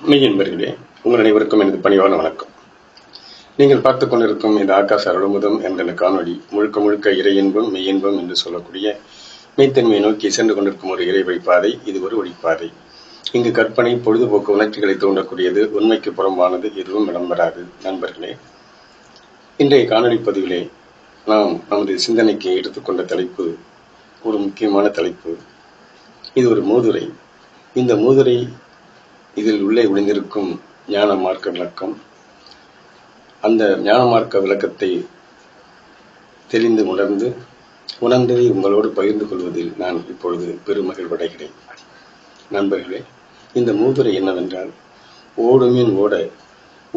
மெய் என்பர்களே உங்கள் அனைவருக்கும் எனது பணிவான வணக்கம். நீங்கள் பார்த்துக் கொண்டிருக்கும் இந்த ஆகாச அருள்முதம் என்ற இந்த காணொளி முழுக்க முழுக்க இறை இன்பம் மெய் இன்பம் என்று சொல்லக்கூடிய மெய்த்தன்மையை நோக்கி சென்று கொண்டிருக்கும் ஒரு இறை வழிப்பாதை இது ஒரு ஒழிப்பாதை இங்கு கற்பனை பொழுதுபோக்கு உணர்ச்சிகளை தூண்டக்கூடியது உண்மைக்கு புறம்பானது எதுவும் இடம்பெறாது நண்பர்களே இன்றைய காணொலி பதிவிலே நாம் நமது சிந்தனைக்கு எடுத்துக்கொண்ட தலைப்பு ஒரு முக்கியமான தலைப்பு. இது ஒரு மூதுரை. இந்த மூதுரை இதில் உள்ளே ஒளிந்திருக்கும் ஞான மார்க்க விளக்கம். அந்த ஞான மார்க்க விளக்கத்தை தெளிந்து உணர்ந்து உணர்ந்ததை உங்களோடு பகிர்ந்து கொள்வதில் நான் இப்பொழுது பெருமகிழ்வடைகிறேன். நண்பர்களே இந்த மூதுரை என்னவென்றால் ஓடு மீன் ஓட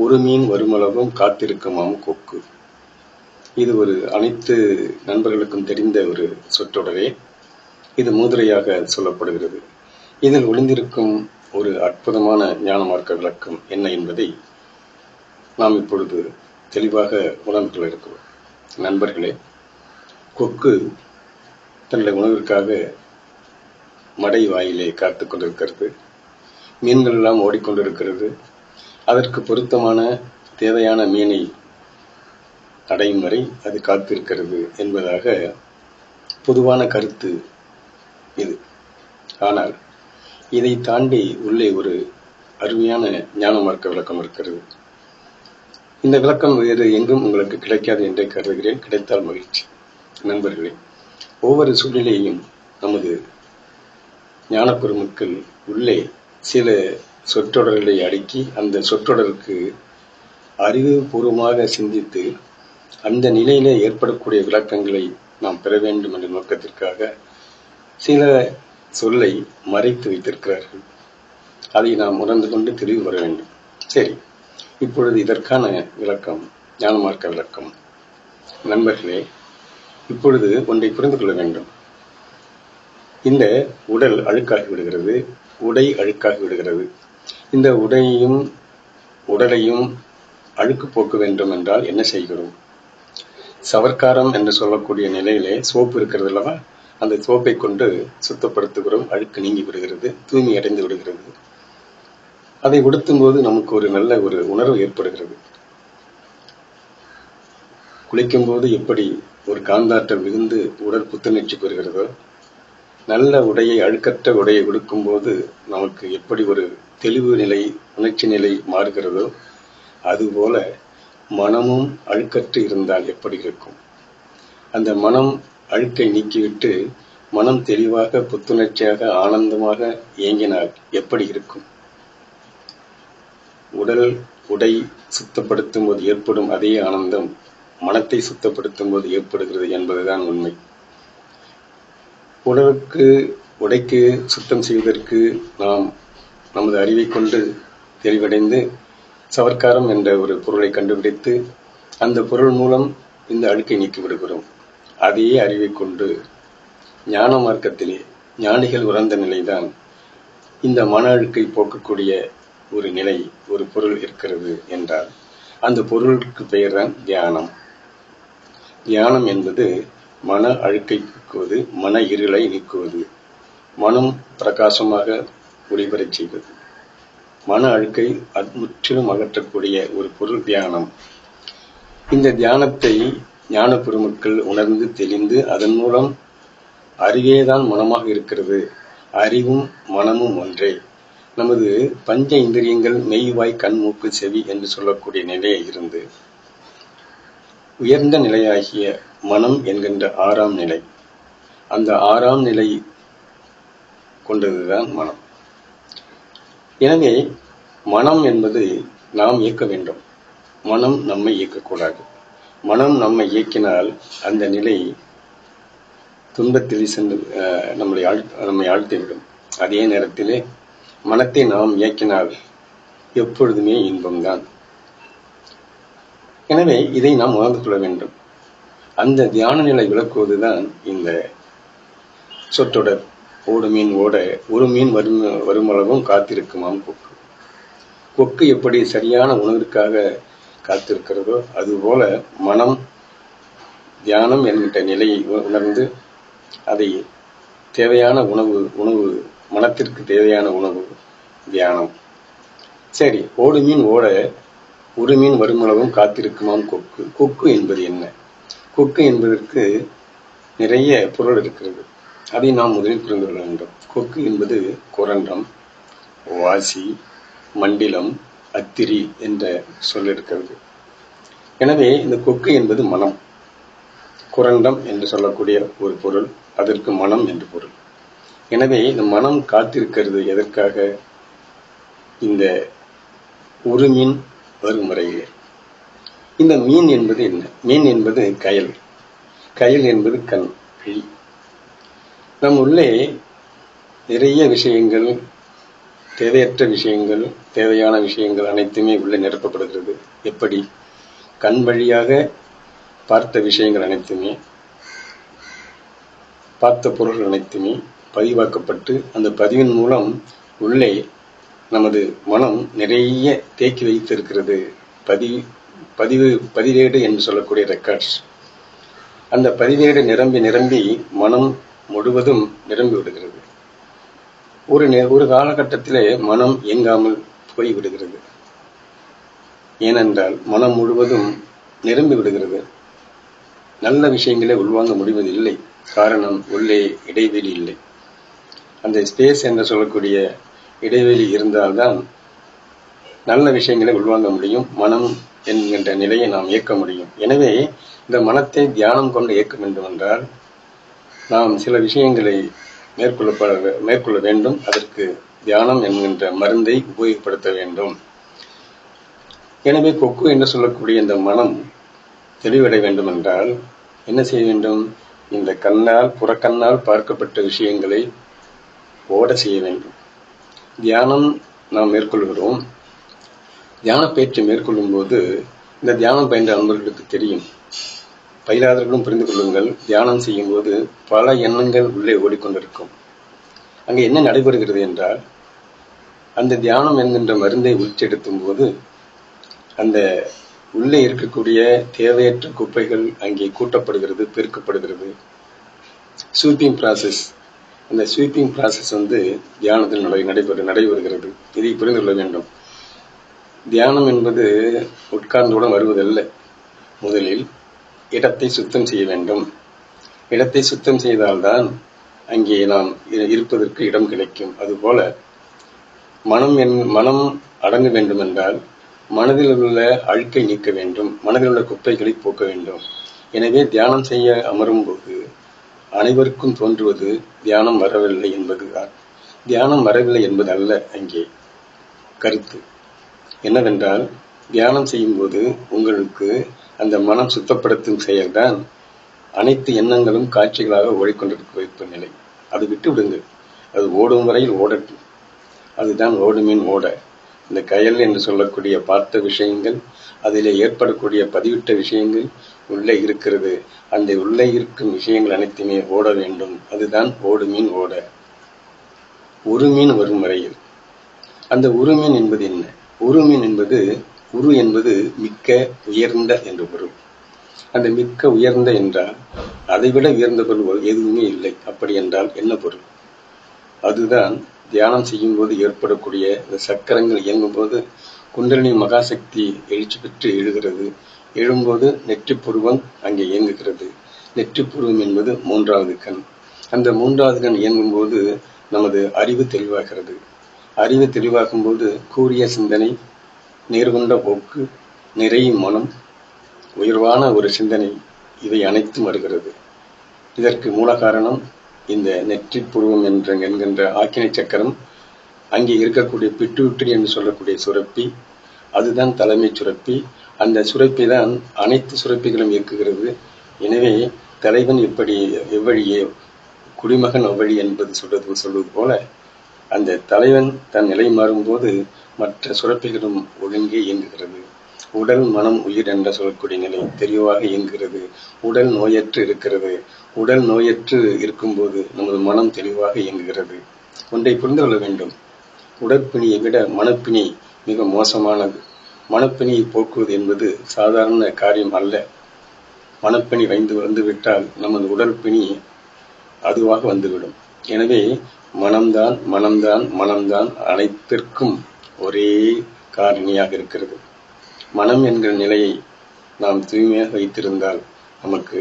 ஒரு மீன் வருமளவும் காத்திருக்குமாம் கொக்கு இது ஒரு அனைத்து நண்பர்களுக்கும் தெரிந்த ஒரு சொற்றொடரே. இது மூதுரையாக சொல்லப்படுகிறது. இதில் ஒளிந்திருக்கும் ஒரு அற்புதமான ஞான மார்க்க விளக்கம் என்ன என்பதை நாம் இப்பொழுது தெளிவாக உணர்ந்து கொள்ள இருக்கிறோம். நண்பர்களே கொக்கு தன்னுடைய உணவிற்காக மடை வாயிலே காத்து கொண்டிருக்கிறது. மீன்கள் எல்லாம் ஓடிக்கொண்டிருக்கிறது. அதற்கு பொருத்தமான தேவையான மீனை அடையும் வரை அது காத்திருக்கிறது என்பதாக பொதுவான கருத்து இது. ஆனால் இதை தாண்டி உள்ளே ஒரு அருமையான ஞான மார்க்க விளக்கம் இருக்கிறது. இந்த விளக்கம் வேறு எங்கும் உங்களுக்கு கிடைக்காது என்றே கருதுகிறேன். கிடைத்தால் மகிழ்ச்சி. நண்பர்களே ஒவ்வொரு சூழ்நிலையையும் நமது ஞானக்குருமுக்கள் உள்ளே சில சொற்றொடர்களை அடுக்கி அந்த சொற்றொடருக்கு அறிவுபூர்வமாக சிந்தித்து அந்த நிலையிலே ஏற்படக்கூடிய விளக்கங்களை நாம் பெற வேண்டும் என்ற நோக்கத்திற்காக சில சொல்லை மறைத்து வைத்திருக்கிறார்கள். அதை நாம் உணர்ந்து கொண்டு தெளிவு வர வேண்டும். சரி இப்பொழுது இதற்கான விளக்கம் ஞானமார்க்க விளக்கம். நண்பர்களே இப்பொழுது ஒன்றை புரிந்து கொள்ள வேண்டும். இந்த உடல் அழுக்காகி விடுகிறது உடை அழுக்காகி விடுகிறது. இந்த உடையையும் உடலையும் அழுக்கு போக்க வேண்டும் என்றால் என்ன செய்கிறோம்? சவர்க்காரம் என்று சொல்லக்கூடிய நிலையிலே சோப்பு இருக்கிறது அல்லவா? அந்த சோப்பை கொண்டு சுத்தப்படுத்துகிறோம். அழுக்கு நீங்கி விடுகிறது தூய்மை அடைந்து விடுகிறது. அதை உடுத்தும் போது நமக்கு ஒரு நல்ல ஒரு உணர்வு ஏற்படுகிறது. குளிக்கும் போது எப்படி ஒரு காந்தாட்டம் மிகுந்து உடல் புத்துணர்ச்சி பெறுகிறதோ நல்ல உடையை அழுக்கற்ற உடையை உடுக்கும் போது நமக்கு எப்படி ஒரு தெளிவு நிலை உணர்ச்சி நிலை மாறுகிறதோ அதுபோல மனமும் அழுக்கற்று இருந்தால் எப்படி இருக்கும்? அந்த மனம் அழுக்கை நீக்கிவிட்டு மனம் தெளிவாக புத்துணர்ச்சியாக ஆனந்தமாக இயங்கினால் எப்படி இருக்கும்? உடல் உடை சுத்தப்படுத்தும் போது ஏற்படும் அதே ஆனந்தம் மனத்தை சுத்தப்படுத்தும் போது ஏற்படுகிறது என்பதுதான் உண்மை. உடலுக்கு உடைக்கு சுத்தம் செய்வதற்கு நாம் நமது அறிவை கொண்டு தெளிவடைந்து சவர்க்காரம் என்ற ஒரு பொருளை கண்டுபிடித்து அந்த பொருள் மூலம் இந்த அழுக்கை நீக்கிவிடுகிறோம் அதையே அறிவிக்கொண்டு ஞான மார்க்கத்திலே ஞானிகள் உறந்த நிலைதான் இந்த மன அழுக்கை போக்கக்கூடிய ஒரு நிலை ஒரு பொருள் இருக்கிறது என்றால் அந்த பொருளுக்கு பெயர்தான் தியானம். தியானம் என்பது மன அழுக்கை நீக்குவது மன இருளை நீக்குவது மனம் பிரகாசமாக ஒளிபரச் செய்வது. மன அழுக்கை முற்றிலும் அகற்றக்கூடிய ஒரு பொருள் தியானம். இந்த தியானத்தை ஞான பெருமக்கள் உணர்ந்து தெளிந்து அதன் மூலம் அறிவேதான் மனமாக இருக்கிறது. அறிவும் மனமும் ஒன்றே. நமது பஞ்ச இந்திரியங்கள் மெய்வாய் கண் மூக்கு செவி என்று சொல்லக்கூடிய நிலையை இருந்து உயர்ந்த நிலையாகிய மனம் என்கின்ற ஆறாம் நிலை. அந்த ஆறாம் நிலை கொண்டதுதான் மனம். எனவே மனம் என்பது நாம் இயக்க வேண்டும். மனம் நம்மை இயக்கக்கூடாது. மனம் நம்மை இயக்கினால் அந்த நிலை துன்பத்தில் சென்று நம்மளை ஆழ் நம்மை ஆழ்த்திவிடும் அதே நேரத்திலே மனத்தை நாம் இயக்கினால் எப்பொழுதுமே இன்பம்தான். எனவே இதை நாம் உணர்ந்து கொள்ள வேண்டும். அந்த தியான நிலை விளக்குவதுதான் இந்த சொற்றொடர். ஓடு மீன் ஓட ஒரு மீன் வரும் வருமளவும் காத்திருக்குமாம் கொக்கு. கொக்கு எப்படி சரியான உணவிற்காக காத்திருக்கிறதோ அதுபோல மனம் தியானம் என்கின்ற நிலையை உணர்ந்து அதை தேவையான உணவு உணவு மனத்திற்கு தேவையான உணவு தியானம். சரி ஓடு மீன் ஓட ஒரு மீன் வருமளவும் காத்திருக்குமாம் கொக்கு. கொக்கு என்பது என்ன? கொக்கு என்பதற்கு நிறைய பொருள் இருக்கிறது. அதை நாம் முதலில் புரிந்து கொள்ள வேண்டும். கொக்கு என்பது குரண்டம் வாசி மண்டிலம் அத்திரி என்ற சொல் இருக்கிறது. எனவே இந்த கொக்கு என்பது மனம். குரண்டம் என்று சொல்லக்கூடிய ஒரு பொருள் அதற்கு மனம் என்று பொருள். எனவே இந்த மனம் காத்திருக்கிறது எதற்காக? இந்த ஒரு மீன் வரும் முறையிலே இந்த மீன் என்பது என்ன? மீன் என்பது கயல். கயல் என்பது கண் நம் உள்ளே நிறைய விஷயங்கள் தேவையற்ற விஷயங்கள் தேவையான விஷயங்கள் அனைத்துமே உள்ளே நிரப்பப்படுகிறது. எப்படி? கண் வழியாக பார்த்த விஷயங்கள் அனைத்துமே பார்த்த பொருள்கள் அனைத்துமே பதிவாக்கப்பட்டு அந்த பதிவின் மூலம் உள்ளே நமது மனம் நிறைய தேக்கி வைத்திருக்கிறது. பதி பதிவு பதிவேடு என்று சொல்லக்கூடிய ரெக்கார்ட்ஸ் அந்த பதிவேடு நிரம்பி நிரம்பி மனம் முழுவதும் நிரம்பி விடுகிறது. ஒரு ஒரு காலகட்டத்திலே மனம் இயங்காமல் போய்விடுகிறது. ஏனென்றால் மனம் முழுவதும் நிரம்பி விடுகிறது. நல்ல விஷயங்களை உள்வாங்க முடிவதில்லை. காரணம் உள்ளே இடைவெளி இல்லை. அந்த ஸ்பேஸ் என்று சொல்லக்கூடிய இடைவெளி இருந்தால்தான் நல்ல விஷயங்களை உள்வாங்க முடியும். மனம் என்கின்ற நிலையை நாம் இயக்க முடியும். எனவே இந்த மனத்தை தியானம் கொண்டு இயக்க வேண்டும் என்றால் நாம் சில விஷயங்களை மேற்கொள்ளப்பட மேற்கொள்ள வேண்டும். அதற்கு தியானம் என்கின்ற மருந்தை உபயோகப்படுத்த வேண்டும். எனவே கொக்கு என்று சொல்லக்கூடிய இந்த மனம் தெளிவடை வேண்டும் என்றால் என்ன செய்ய வேண்டும்? இந்த கண்ணால் புறக்கண்ணால் பார்க்கப்பட்ட விஷயங்களை ஓட செய்ய வேண்டும். தியானம் நாம் மேற்கொள்கிறோம். தியான பயிற்சி மேற்கொள்ளும் போது இந்த தியானம் பயின்ற அன்பர்களுக்கு தெரியும். பயிலாதவர்களும் புரிந்து கொள்ளுங்கள். தியானம் செய்யும் போது பல எண்ணங்கள் உள்ளே ஓடிக்கொண்டிருக்கும். அங்கே என்ன நடைபெறுகிறது என்றால் அந்த தியானம் என்கின்ற மருந்தை உச்செடுத்தும் போது அந்த உள்ளே இருக்கக்கூடிய தேவையற்ற குப்பைகள் அங்கே கூட்டப்படுகிறது பெருக்கப்படுகிறது. ஸ்வீப்பிங் ப்ராசஸ் அந்த ஸ்வீப்பிங் ப்ராசஸ் வந்து தியானத்தில் நடை நடைபெறு நடைபெறுகிறது. இதை புரிந்து கொள்ள வேண்டும். தியானம் என்பது உட்கார்ந்துடன் வருவதல்ல. முதலில் இடத்தை சுத்தம் செய்ய வேண்டும். இடத்தை சுத்தம் செய்தால்தான் அங்கே நாம் இருப்பதற்கு இடம் கிடைக்கும். அதுபோல மனம் என் மனம் அடங்க வேண்டும் என்றால் மனதில் உள்ள அழுக்கை நீக்க வேண்டும். மனதில் உள்ள குப்பைகளை போக்க வேண்டும். எனவே தியானம் செய்ய அமரும் போது அனைவருக்கும் தோன்றுவது தியானம் வரவில்லை என்பதுதான் தியானம் வரவில்லை என்பது அல்ல அங்கே. கருத்து என்னவென்றால் தியானம் செய்யும்போது உங்களுக்கு அந்த மனம் சுத்தப்படுத்தும் செயல்தான் அனைத்து எண்ணங்களும் காட்சிகளாக ஓடிக்கொண்டிருக்க வைக்கும் நிலை. அது விட்டு விடுங்கள் அது ஓடும் வரையில் ஓடட்டும். அதுதான் ஓடுமீன் ஓட. இந்த கயல் என்று சொல்லக்கூடிய பார்த்த விஷயங்கள் அதில் ஏற்படக்கூடிய பதிவிட்ட விஷயங்கள் உள்ளே இருக்கிறது. அந்த உள்ளே இருக்கும் விஷயங்கள் அனைத்துமே ஓட வேண்டும். அதுதான் ஓடு மீன் ஓட. ஒரு மீன் வரும் வரையில். அந்த ஒரு மீன் என்பது என்ன? ஒரு மீன் என்பது குரு என்பது மிக்க உயர்ந்த என்று பொருள். அந்த மிக்க உயர்ந்த என்றால் அதைவிட உயர்ந்த பொருள் எதுவுமே இல்லை. அப்படி என்றால் என்ன பொருள்? அதுதான் தியானம் செய்யும் போது ஏற்படக்கூடிய இந்த சக்கரங்கள் இயங்கும் போது குண்டலினி மகாசக்தி எழுச்சி பெற்று எழுகிறது. எழும்போது நெற்றிப்புருவம் அங்கே இயங்குகிறது. நெற்றிப்புருவம் என்பது மூன்றாவது கண். அந்த மூன்றாவது கண் இயங்கும் போது நமது அறிவு தெளிவாகிறது. அறிவு தெளிவாகும் போது கூறிய சிந்தனை நேர்கொண்ட போக்கு நிறையும் மனம் உயர்வான ஒரு சிந்தனை இவை அனைத்தும் வருகிறது. இதற்கு மூல காரணம் இந்த நெற்றி புருவம் என்ற என்கின்ற ஆக்கினை சக்கரம். அங்கே இருக்கக்கூடிய பிட்டுவிட்டு என்று சொல்லக்கூடிய சுரப்பி அதுதான் தலைமை சுரப்பி. அந்த சுரப்பி தான் அனைத்து சுரப்பிகளும் இயக்குகிறது. எனவே தலைவன் எப்படி எவ்வழியே குடிமகன் அவ்வழி என்பது சொல்வது சொல்வது போல அந்த தலைவன் தன் நிலை மாறும்போது மற்ற சுரப்பிகளும் ஒழுங்கே இயங்குகிறது. உடல் மனம் உயிர் என்ற சொல்லக்கூடிய நிலை தெளிவாக இயங்குகிறது. உடல் நோயற்று இருக்கிறது. உடல் நோயற்று இருக்கும்போது நமது மனம் தெளிவாக இயங்குகிறது. ஒன்றை புரிந்து கொள்ள வேண்டும். உடற்பிணியை விட மனப்பிணி மிக மோசமானது. மனப்பிணியை போக்குவது என்பது சாதாரண காரியம் அல்ல. மனப்பிணி வைந்து வந்துவிட்டால் நமது உடல் பிணி அதுவாக வந்துவிடும். எனவே மனம்தான் மனம்தான் மனம்தான் அனைத்திற்கும் ஒரே காரணியாக இருக்கிறது. மனம் என்கிற நிலையை நாம் தூய்மையாக வைத்திருந்தால் நமக்கு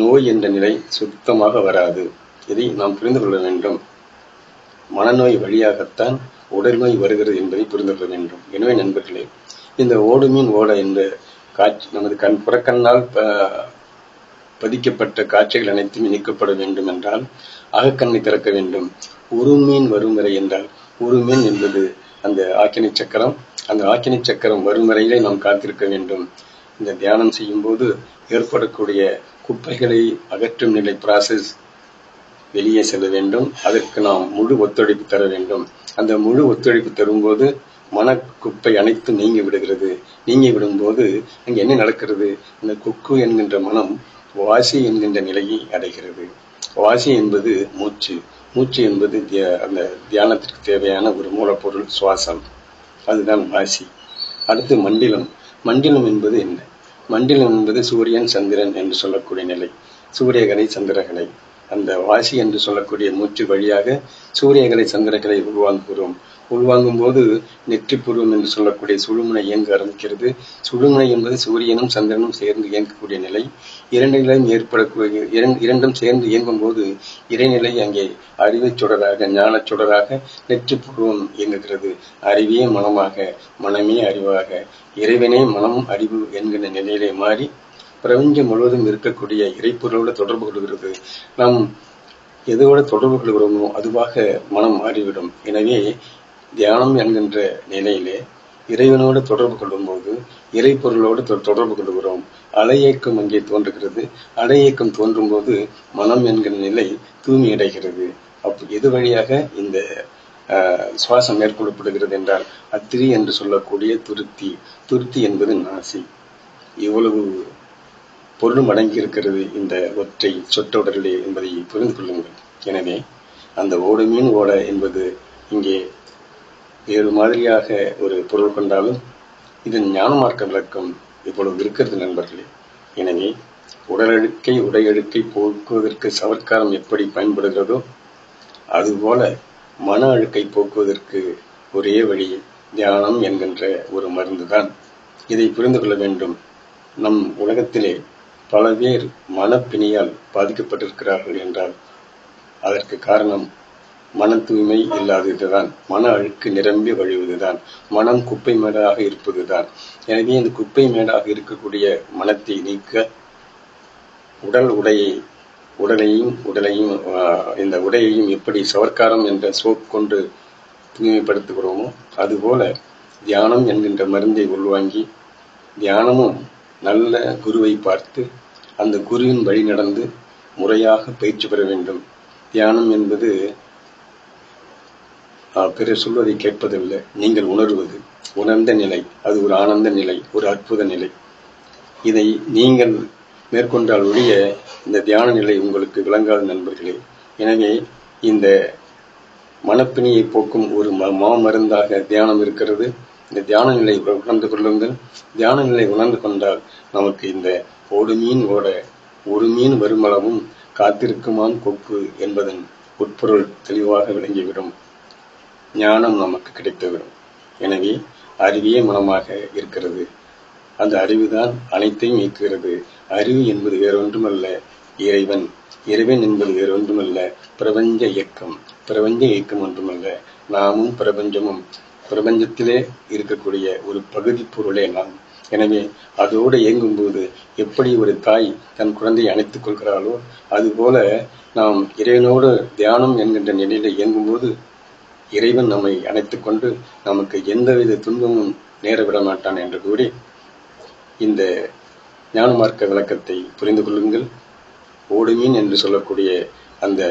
நோய் என்ற நிலை சுத்தமாக வராது. இதை நாம் புரிந்து கொள்ள வேண்டும். மனநோய் வழியாகத்தான் உடல் நோய் வருகிறது என்பதை புரிந்து கொள்ள வேண்டும். எனவே நண்பர்களே இந்த ஓடுமீன் ஓட என்ற காட்சி நமது கண் புறக்கண்ணால் பதிக்கப்பட்ட காட்சிகள் அனைத்தும் இணைக்கப்பட வேண்டும் என்றால் அகக்கண்ணை திறக்க வேண்டும். ஒரு மீன் வரும் வரை என்றால் ஒரு மீன் என்பது அந்த ஆக்கினி சக்கரம் அந்த ஆக்கினி சக்கரம் வரும் வரையிலே நாம் காத்திருக்க வேண்டும். இந்த தியானம் செய்யும் போது ஏற்படக்கூடிய குப்பைகளை அகற்றும் நிலை ப்ராசஸ் வெளியே செல்ல வேண்டும். அதற்கு நாம் முழு ஒத்துழைப்பு தர வேண்டும். அந்த முழு ஒத்துழைப்பு தரும்போது மனக்குப்பை அனைத்தும் நீங்கி விடுகிறது. நீங்கி விடும்போது அங்கே என்ன நடக்கிறது? இந்த குக்கு என்கின்ற மனம் வாசி என்கின்ற நிலையை அடைகிறது. வாசி என்பது மூச்சு. மூச்சு என்பது தியா- அந்த தியானத்திற்கு தேவையான ஒரு மூலப்பொருள் சுவாசம். அதுதான் வாசி. அடுத்து மண்டிலம். மண்டிலம் என்பது என்ன? மண்டிலம் என்பது சூரியன் சந்திரன் என்று சொல்லக்கூடிய நிலை. சூரியகலை சந்திரகலை. அந்த வாசி என்று சொல்லக்கூடிய மூச்சு வழியாக சூரியகலை சந்திரகலை உருவாக்குகிறோம். உள்வாங்கும் போது நெற்றிப்புருவம் என்று சொல்லக்கூடிய சுழுமுனை இயங்க ஆரம்பிக்கிறது. சுழுமுனை என்பது சூரியனும் சந்திரனும் சேர்ந்து இயங்கக்கூடிய நிலை. இரண்டு நிலையும் ஏற்படக்கூடிய இரண்டும் சேர்ந்து இயங்கும் போது இறைநிலை அங்கே அறிவை சுடராக ஞானச் சுடராக நெற்றி பூர்வம் இயங்குகிறது. அறிவே மனமாக மனமே அறிவாக. இறைவனே மனம் அறிவு என்கிற நிலையிலே மாறி பிரபஞ்சம் முழுவதும் இருக்கக்கூடிய இறைப்பொருளோடு தொடர்பு கொள்கிறது. நாம் எதோடு தொடர்பு கொள்கிறோமோ அதுவாக மனம் மாறிவிடும். எனவே தியானம் என்கின்ற நிலையிலே இறைவனோடு தொடர்பு கொள்ளும்போது இறைப்பொருளோடு தொ- தொடர்பு கொள்கிறோம் அலையேக்கம் அங்கே தோன்றுகிறது. அலையேக்கம் தோன்றும் போது மனம் என்கிற நிலை தூய்மையடைகிறது அப்போ எது வழியாக இந்த சுவாசம் மேற்கொள்ளப்படுகிறது என்றால் அத்திரி என்று சொல்லக்கூடிய துருத்தி. துருத்தி என்பது நாசி. இவ்வளவு பொருளும் அடங்கி இருக்கிறது இந்த ஒற்றை சொற்றொடரிலே என்பதை புரிந்து கொள்ளுங்கள். எனவே அந்த ஓடுமீன் ஓட என்பது இங்கே வேறு மாதிரியாக ஒரு பொருள் கொண்டாலும் இதன் ஞான மார்க்க விளக்கம் இவ்வளவு இருக்கிறது நண்பர்களே. எனவே உடலழுக்கை உடையழுக்கை போக்குவதற்கு சவர்க்காரம் எப்படி பயன்படுகிறதோ அதுபோல மன அழுக்கை போக்குவதற்கு ஒரே வழி தியானம் என்கின்ற ஒரு மருந்துதான். இதை புரிந்து கொள்ள வேண்டும். நம் உலகத்திலே பல பேர் மனப்பிணியால் பாதிக்கப்பட்டிருக்கிறார்கள் என்றால் அதற்கு காரணம் மன தூய்மை இல்லாததுதான். மன அழுக்கு நிரம்பி வழிவதுதான். மனம் குப்பை மேடாக இருப்பதுதான். எனவே இந்த குப்பை மேடாக இருக்கக்கூடிய மனத்தை நீக்க உடல் உடையை உடலையும் உடலையும் இந்த உடையையும் எப்படி சவர்க்காரம் என்ற சோப் கொண்டு தூய்மைப்படுத்துகிறோமோ அதுபோல தியானம் என்கின்ற மருந்தை உள்வாங்கி தியானமும் நல்ல குருவை பார்த்து அந்த குருவின் வழி நடந்து முறையாக பயிற்சி பெற வேண்டும். தியானம் என்பது பிறர் சொல்வதை கேட்பதில்லை. நீங்கள் உணர்வது உணர்ந்த நிலை. அது ஒரு ஆனந்த நிலை ஒரு அற்புத நிலை. இதை நீங்கள் மேற்கொண்டால் ஒழிய இந்த தியான நிலை உங்களுக்கு விளங்காத நண்பர்களே. எனவே இந்த மனப்பிணியை போக்கும் ஒரு ம- மாமருந்தாக தியானம் இருக்கிறது. இந்த தியான நிலை உணர்ந்து கொள்ளுங்கள். தியான நிலை உணர்ந்து கொண்டால் நமக்கு இந்த ஓடு மீன் ஓட ஒரு மீன் வருமளவும் காத்திருக்குமான் கொக்கு என்பதன் உட்பொருள் தெளிவாக விளங்கிவிடும். ஞானம் நமக்கு கிடைத்துவிடும். எனவே அறிவே மனமாக இருக்கிறது. அந்த அறிவுதான் அனைத்தையும் இயக்குகிறது அறிவு என்பது வேறொன்றுமல்ல இறைவன். இறைவன் என்பது வேறொன்றுமல்ல பிரபஞ்ச இயக்கம். பிரபஞ்ச இயக்கம் ஒன்றுமல்ல நாமும் பிரபஞ்சமும். பிரபஞ்சத்திலே இருக்கக்கூடிய ஒரு பகுதி பொருளே நாம். எனவே அதோடு இயங்கும்போது எப்படி ஒரு தாய் தன் குழந்தையை அணைத்துக் கொள்கிறாளோ அதுபோல நாம் இறைவனோடு தியானம் என்கின்ற நிலையில இயங்கும்போது இறைவன் நம்மை அணைத்துக் கொண்டு நமக்கு எந்தவித துன்பமும் நேரவிட மாட்டான் என்று கூறி இந்த ஞான மார்க்க விளக்கத்தை புரிந்து கொள்ளுங்கள். ஓடுமீன் என்று சொல்லக்கூடிய அந்த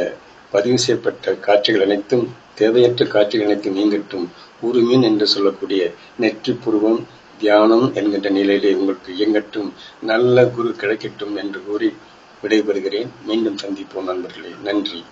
பதிவு செய்யப்பட்ட காட்சிகள் அனைத்தும் தேவையற்ற காட்சிகள் அனைத்தும் நீங்கட்டும் உருமீன் என்று சொல்லக்கூடிய நெற்றி புருவம் தியானம் என்கின்ற நிலையிலே உங்களுக்கு இயங்கட்டும் நல்ல குரு கிடைக்கட்டும் என்று கூறி விடைபெறுகிறேன். மீண்டும் சந்திப்போம் நண்பர்களே. நன்றி.